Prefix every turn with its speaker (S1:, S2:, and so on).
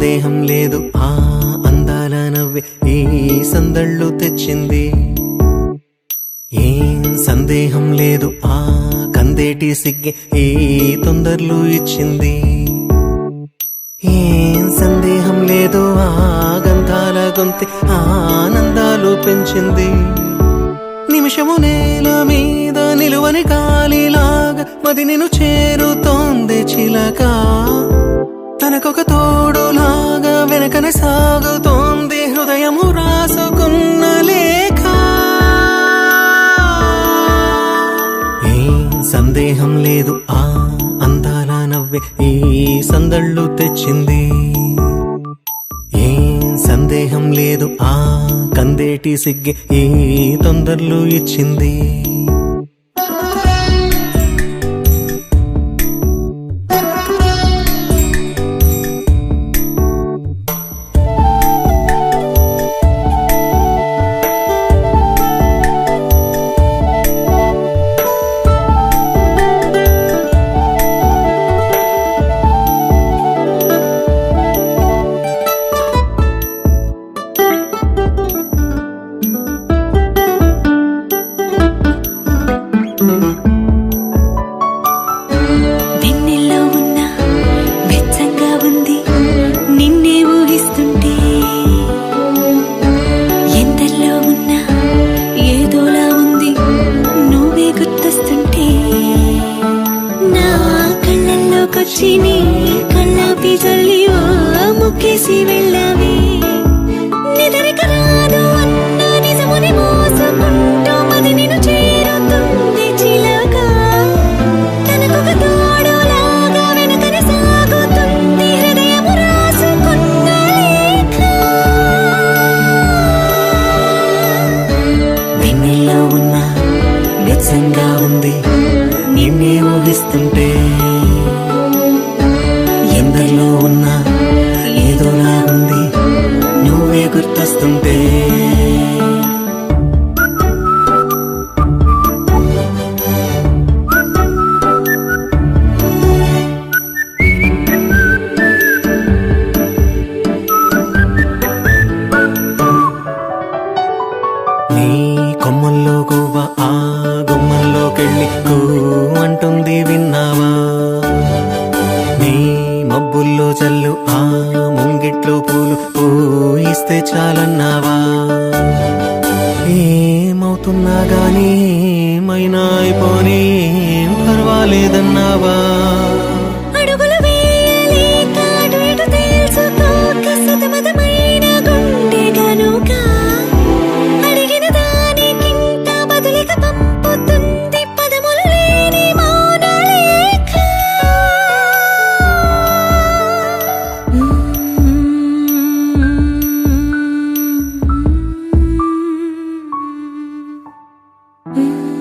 S1: సందేహం లేదు. ఆ అందాల నవ్వే ఈ సందళ్ళు తెచ్చింది. ఏం సందేహం లేదు. ఆ కందేటి సిగ్గే ఈ తొందరలు ఇచ్చింది. ఏం సందేహం లేదు. ఆ గంధాల గొంతి ఆనందాలు పెంచింది. నిమిషము నేల మీద నిలువని గాలిలాగా మది నేను చేరుతోంది చిలక. తనకొక తోడులాగా వెనకనే సాగుతోంది హృదయము రాసుకున్న లేఖ. ఏ సందేహం లేదు ఆ అందాల నవ్వే ఈ సందళ్ళు తెచ్చింది. ఏ సందేహం లేదు ఆ కందేటి సిగ్గి ఈ తొందరలు ఇచ్చింది.
S2: కళ్ళల్లోకొచ్చి నీ కళ్ళాపి జల్లి ఓ ముక్కేసి అన్న నిజముని మోసుకుంటూ మది నిన్ను చేరుతుంది చిలక. తనకొక తోడులాగా సాగుతుంది హృదయము రాసుకున్న లేఖ.
S1: వెన్నెల్లో ఉన్న వెచ్చంగా ఉంది. నిన్నే ఊహిస్తుంటే నీ కొమ్మల్లో గువ్వ ఆ గుమ్మల్లోకెళ్ళి కూ అంటుంది విన్నావా? నీ మబ్బుల్లో చల్లు ఆ ముంగిట్లో పూలు పూయిస్తే చాలన్నావా? ఏమవుతున్నా గానీ ఏమైనా అయిపోనీ పర్వాలేదన్నావా? Mm.